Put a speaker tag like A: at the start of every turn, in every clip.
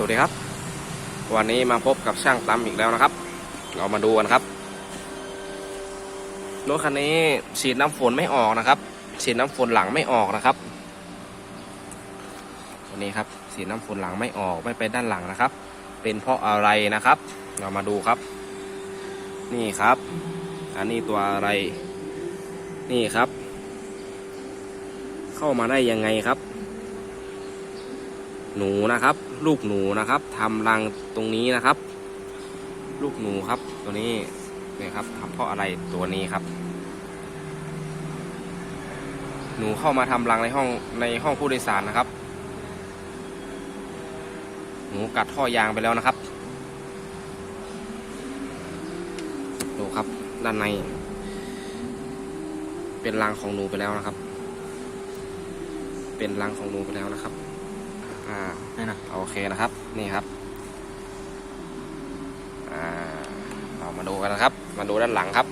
A: สวัสดีครับ วันนี้มาพบกับช่างตั้มอีกแล้วนะครับ เรามาดูกันครับรถคันนี้ฉีดน้ำฝนไม่ออกนะครับฉีดน้ำฝนหลังไม่ออกนะครับวันนี้ครับฉีดน้ำฝนหลังไม่ออกไม่ไปด้านหลังนะครับ เป็นเพราะอะไรนะครับ เรามาดูครับ นี่ครับ อันนี้ตัวอะไร นี่ครับ เข้ามาได้ยังไงครับ หนูนะครับ ลูกหนูนะครับทำรังตรงนี้นะครับ ลูกหนูครับตัวนี้เนี่ยครับทำเพราะอะไรตัวนี้ครับ หนูเข้ามาทำรังในห้องในห้องผู้โดยสารนะครับ หนูกัดท่อยางไปแล้วนะครับดูครับด้านใน เป็นรังของหนูไปแล้วนะครับ เป็นรังของหนูไปแล้วนะครับ อ่า
B: นี่นะ
A: โอเคนะครับ นี่ครับ อ่า เรามาดูกันนะครับ มาดูด้านหลังครับ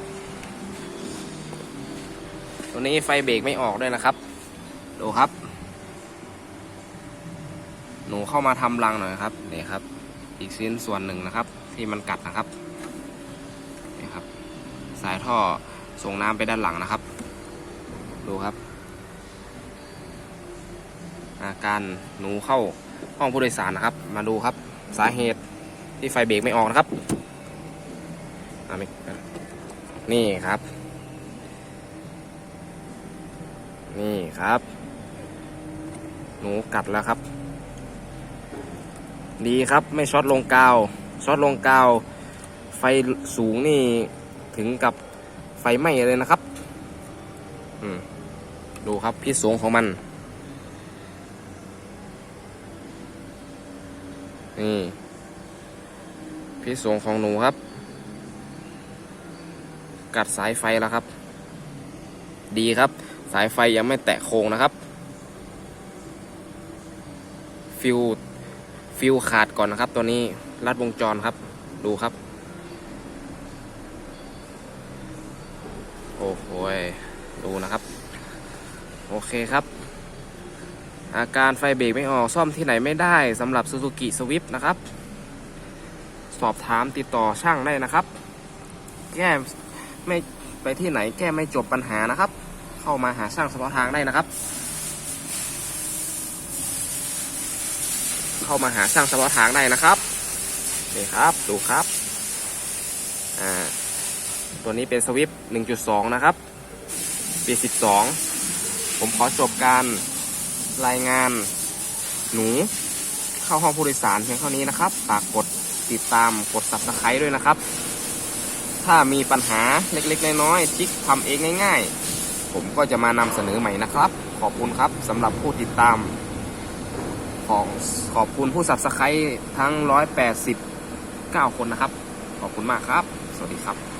A: ตัวนี้ไฟเบรกไม่ออกด้วยนะครับ ดูครับ หนูเข้ามาทำรังหน่อยครับ นี่ครับ อีกชิ้นส่วนหนึ่งนะครับ ที่มันกัดนะครับ นี่ครับ สายท่อส่งน้ำไปด้านหลังนะครับ ดูครับ การหนูเข้าห้องผู้โดยสารนะครับ มาดูครับสาเหตุที่ไฟเบรกไม่ออกนะครับนี่ครับ นี่ครับ หนูกัดแล้วครับ ดีครับไม่ช็อตลงกาวช็อตลงกาว ไฟสูงนี่ถึงกับไฟไหม้เลยนะครับ ดูครับพิษสูงของมัน นี่พิษสงของหนูครับ กัดสายไฟแล้วครับ ดีครับ สายไฟยังไม่แตะโครงนะครับ ฟิวฟิวขาดก่อนนะครับ ตัวนี้รัดวงจรครับ ดูครับ โอ้โหยดูนะครับ โอเคครับ อาการไฟเบรกไม่ออกซ่อมที่ไหนไม่ได้สำหรับ Suzuki Swift นะครับ สอบถามติดต่อช่างได้นะครับ แก้ไม่ไปที่ไหนแก้ไม่จบปัญหานะครับ เข้ามาหาช่างเฉพาะทางได้นะครับ เข้ามาหาช่างเฉพาะทางได้นะครับนี่ครับดูครับอ่าตัวนี้เป็นสวิฟ1.2 นะครับปี 12 ผมขอจบการ รายงาน หนูเข้าห้องผู้โดยสารเพียงเท่านี้นะครับฝากกดติดตามกด subscribe ด้วยนะครับ ถ้ามีปัญหาเล็กๆ น้อยๆที่ทำเองง่าย ๆ ผมก็จะมานำเสนอใหม่นะครับ ขอบคุณครับสำหรับผู้ติดตาม ของขอบคุณผู้ subscribe ทั้ง 189 คนนะครับ ขอบคุณมากครับ สวัสดีครับ